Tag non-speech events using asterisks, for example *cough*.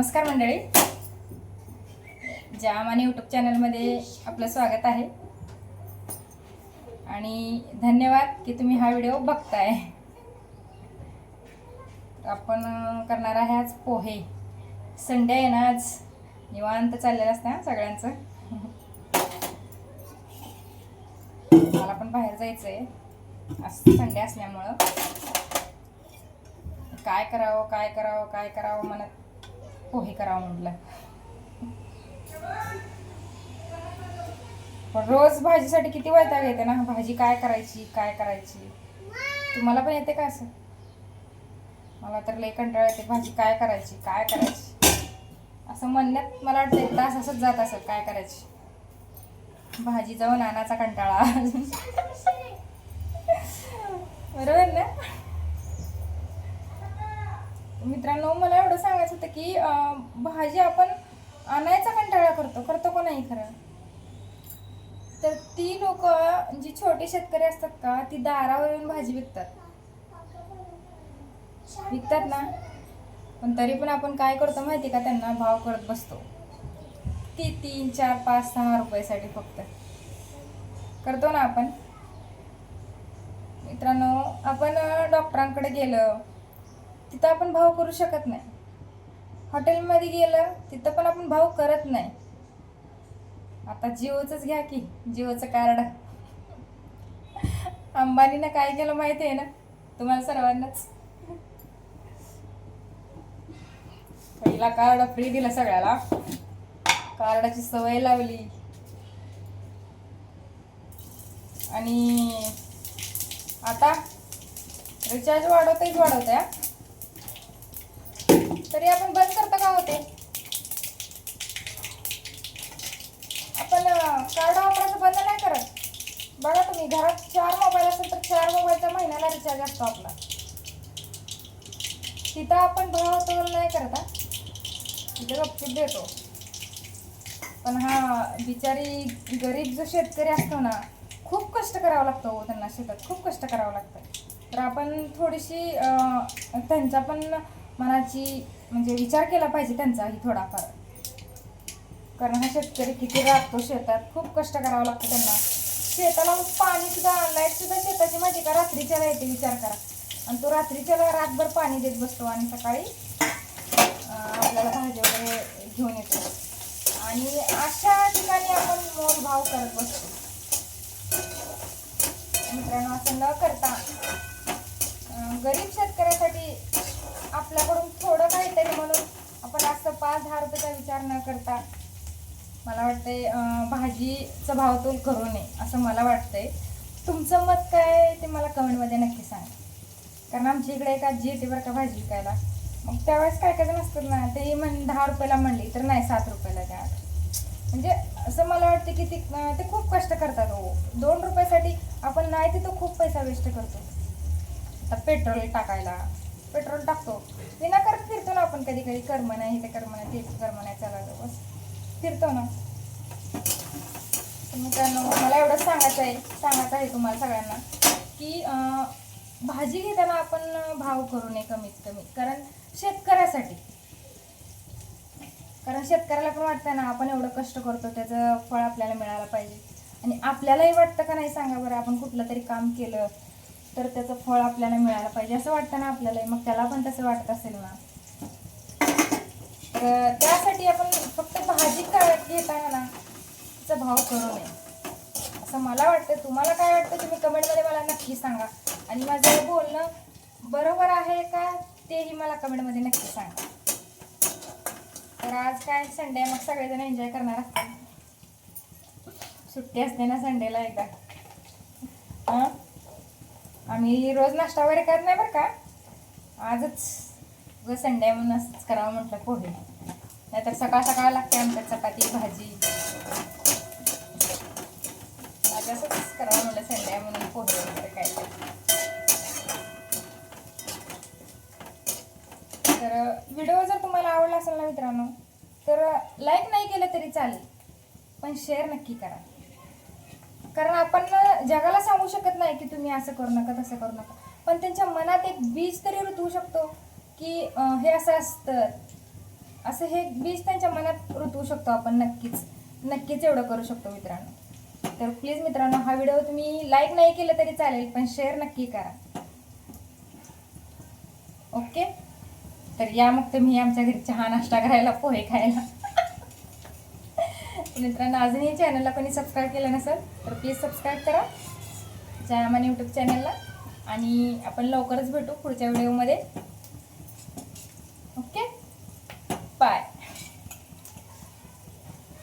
नमस्कार मंडळी. जाम आणि यूट्यूब चॅनलमध्ये आपलं स्वागत आहे. आणि धन्यवाद की तुम्ही हा व्हिडिओ बघताय. आपण करणार आहे आज पोहे. संडे आहे ना आज. निवांत चाललेलं असतं ना सगळ्यांचं. मला पण बाहेर जायचं आहे आज संडे असल्यामुळं. काय करावं काय करावं काय करावं मनात हो, पोहे करावं म्हटलं. पण रोज भाजीसाठी किती वैताग येते ना? भाजी काय करायची काय करायची? तुम्हाला पण येते का असं? मला तर लई कंटाळ येते भाजी काय करायची काय करायची? असं म्हणण्यात मला वाटतं एक तास असंच जात असेल काय करायची? भाजी जाऊन आणाचा कंटाळा. बरोबर ना? मित्रांनो मला एवढं सांगायचं होतं की भाजी आपण आणायचा कंटाळा करतो. करतो का नाही खरं? तर ती लोक जी छोटे शेतकरी असतात का ती दारावर येऊन भाजी विकतात. विकतात ना? पण तरी पण आपण काय करतो माहिती का? त्यांना भाव करत बसतो. ती तीन चार पाच सहा रुपयासाठी फक्त. करतो ना आपण? मित्रांनो आपण डॉक्टरांकडे गेलं. तिथं आपण भाव करू शकत नाही. हॉटेलमध्ये गेलं तिथं पण आपण भाव करत नाही. आता जिओचंच घ्या की जिओचं कार्ड. अंबानीनं काय केलं माहिती आहे ना? तुम्हाला सर्वांनाच. पहिला कार्ड फ्री दिलं सगळ्याला. कार्डाची सवय लावली. आणि आता रिचार्ज वाढवतेच वाढवते तरी आपण बंद करता का होते? आपण कार्ड वापरायचं बंद नाही करत. बघा तुम्ही घरात चार मोबाईल असेल तर चार मोबाईलचा महिन्याला रिचार्ज असतो आपला. तिथं आपण भाव तोल नाही करत तिथे गपचीप देतो. पण हा बिचारी गरीब जो शेतकरी असतो ना खूप कष्ट करावं लागतं हो त्यांना शेतात. खूप कष्ट करावं लागतं. तर आपण थोडीशी त्यांचा पण मनाची म्हणजे विचार केला पाहिजे त्यांचाही थोडाफार. कारण हा शेतकरी किती राबतो शेतात खूप कष्ट करावं लागतं त्यांना. शेताला मग पाणी सुद्धा लाइट सुद्धा शेताची माहिती का रात्रीच्याला येते विचार करा. आणि तो रात्रीच्याला रातभर पाणी देत बसतो आणि सकाळी आपल्याला भाजी वगैरे घेऊन येतो. आणि अशा ठिकाणी आपण मोल भाव करत बसतो. मित्रांनो असं न करता गरीब शेतकऱ्यासाठी आपल्याकडून थोडं काहीतरी म्हणून आपण असं पाच दहा रुपयाचा विचार न करता मला वाटते भाजीचा भावतोल करू नये असं मला वाटतंय. तुमचं मत काय ते मला कमेंटमध्ये नक्की सांगा. कारण आमच्या इकडे एका जी येते बरं का भाजी विकायला. मग त्यावेळेस काय काय जण असतात ना ते म्हण दहा रुपयाला म्हणली तर नाही सात रुपयाला द्या. म्हणजे असं मला वाटतं की ते ते खूप कष्ट करतात हो. दोन रुपयासाठी आपण नाही तिथं खूप पैसा वेस्ट करतो. आता पेट्रोल टाकायला. पेट्रोल टाकतो. विना ना आपण कधी कधी कर्म नाही ते कर्म नाही ते कर्म नाही चालायचं बस. फिरतो ना. मित्रांनो मला एवढंच सांगायचं आहे सांगायचं आहे तुम्हाला सगळ्यांना की भाजी घेताना आपण भाव करू नये कमीत कमी कारण शेतकऱ्यासाठी. कारण शेतकऱ्याला पण वाटतं ना आपण एवढं कष्ट करतो त्याचं फळ आपल्याला मिळायला पाहिजे. आणि आपल्यालाही वाटतं का नाही सांगा बरं आपण कुठलं तरी काम केलं तर त्याचं फळ आपल्याला मिळायला पाहिजे असं वाटतं ना आपल्यालाही. मग त्याला पण तसं वाटत असेल ना. त्यासाठी आपण फक्त भाजी का घेताना ना तिचा भाव करू नये. असं मला वाटतं. तुम्हाला काय वाटतं? तुम्ही कमेंटमध्ये मला नक्की सांगा. आणि माझं हे बोलणं बरोबर आहे का? तेही मला कमेंटमध्ये नक्की सांगा. तर आज काय? संडे मग सगळेजण एन्जॉय करणार असतात सुट्टी असते ना संडेला एकदा. हां? आम्ही रोज नाश्ता वगैरे करत नाही बरं का? आजच व संडे म्हणून असंच करावं म्हटलं पोहे. नाहीतर सकाळ सकाळ लागते आमच्या चपाती भाजी. आज असंच करावं म्हटलं संडे म्हणून पोहे वगैरे काय तर व्हिडिओ जर तुम्हाला आवडला असेल ना मित्रांनो तर लाईक नाही केलं तरी चालेल पण शेअर नक्की करा. कारण आपण जगाला सांगू शकत नाही की तुम्ही असं करू नका तसं करू नका. पण त्यांच्या मनात एक बीज तरी रुतवू शकतो. की अं, हे असं असतं. असं हे बीज त्यांच्या मनात रुतवू शकतो आपण नक्कीच. नक्कीच एवढं करू शकतो मित्रांनो. तर प्लीज मित्रांनो हा व्हिडिओ तुम्ही लाईक नाही केलं तरी चालेल पण शेअर नक्की करा. ओके तर या मग तुम्ही आमच्या घरी चहा नाश्ता करायला पोहे खायला. *laughs* मित्रांनो अजूनही चॅनलला कोणी सबस्क्राईब केलं नसेल तर प्लीज सबस्क्राईब करा. जयामान यूट्यूब चॅनलला आणि आपण लवकरच भेटू पुढच्या व्हिडिओमध्ये ओके